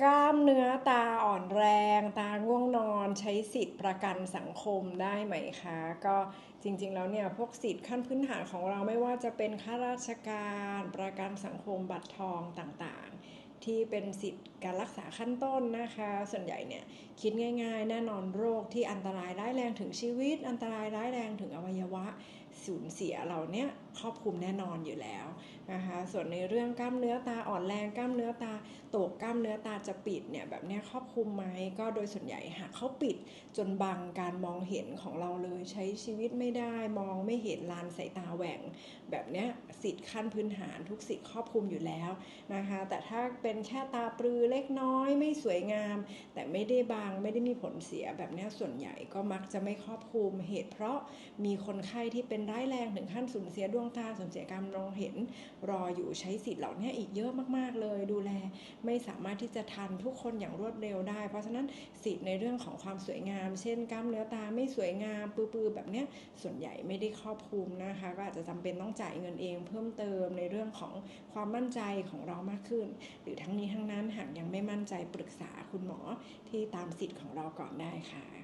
กล้ามเนื้อตาอ่อนแรง ตาง่วงนอนใช้สิทธิ์ประกันสังคมได้ไหมคะ ก็จริงๆแล้วเนี่ยพวกสิทธิ์ขั้นพื้นฐานของเราไม่ว่าจะเป็นข้าราชการประกันสังคมบัตรทองต่างๆ ที่เป็นสิทธิ์การรักษาขั้นต้นนะคะ ส่วนใหญ่เนี่ยคิดง่าย ๆ แน่นอนโรคที่อันตรายร้ายแรงถึงชีวิต อันตรายร้ายแรงถึงอวัยวะ สูญเสียเราเนี่ยครอบคลุมแน่นอนอยู่แล้วนะคะส่วนในเรื่องกล้ามเนื้อตาอ่อนแรงกล้ามเนื้อตาตกกล้ามเนื้อตาจะปิดเนี่ยแบบเนี้ยครอบคลุมไหมก็โดยส่วนใหญ่หากเขาปิดจนบังการมองเห็นของเราเลยใช้ชีวิตไม่ได้มองไม่เห็นลานสายตาแหว่ง แบบเนี้ยสิทธิ์ขั้นพื้นฐานทุกสิทธิ์ครอบคลุมอยู่แล้วนะคะแต่ถ้าเป็นแค่ตาปลือเล็กน้อยไม่สวยงาม แต่ไม่ได้บางไม่ได้มีผลเสียแบบเนี้ยส่วนใหญ่ก็มักจะไม่ครอบคลุมเหตุเพราะมีคนไข้ที่เป็นร้ายแรงถึงขั้นสูญเสียดวงตาสูญเสียการมองเห็นรออยู่ใช้สิทธิ์เหล่านี้อีกเยอะมากๆเลย ดูแลไม่สามารถที่จะทันทุกคนอย่างรวดเร็วได้ เพราะฉะนั้นสิทธิ์ในเรื่องของความสวยงาม เช่นกล้ามเนื้อตาไม่สวยงามปื้อๆแบบนี้ส่วนใหญ่ไม่ได้ครอบคลุมนะคะ ก็อาจจะจำเป็นต้องจ่ายเงินเอง เพิ่มเติมในเรื่องของความมั่นใจของเรามากขึ้น หรือทั้งนี้ทั้งนั้นหากยังไม่มั่นใจปรึกษาคุณหมอที่ตามสิทธิ์ของเราก่อนได้ค่ะ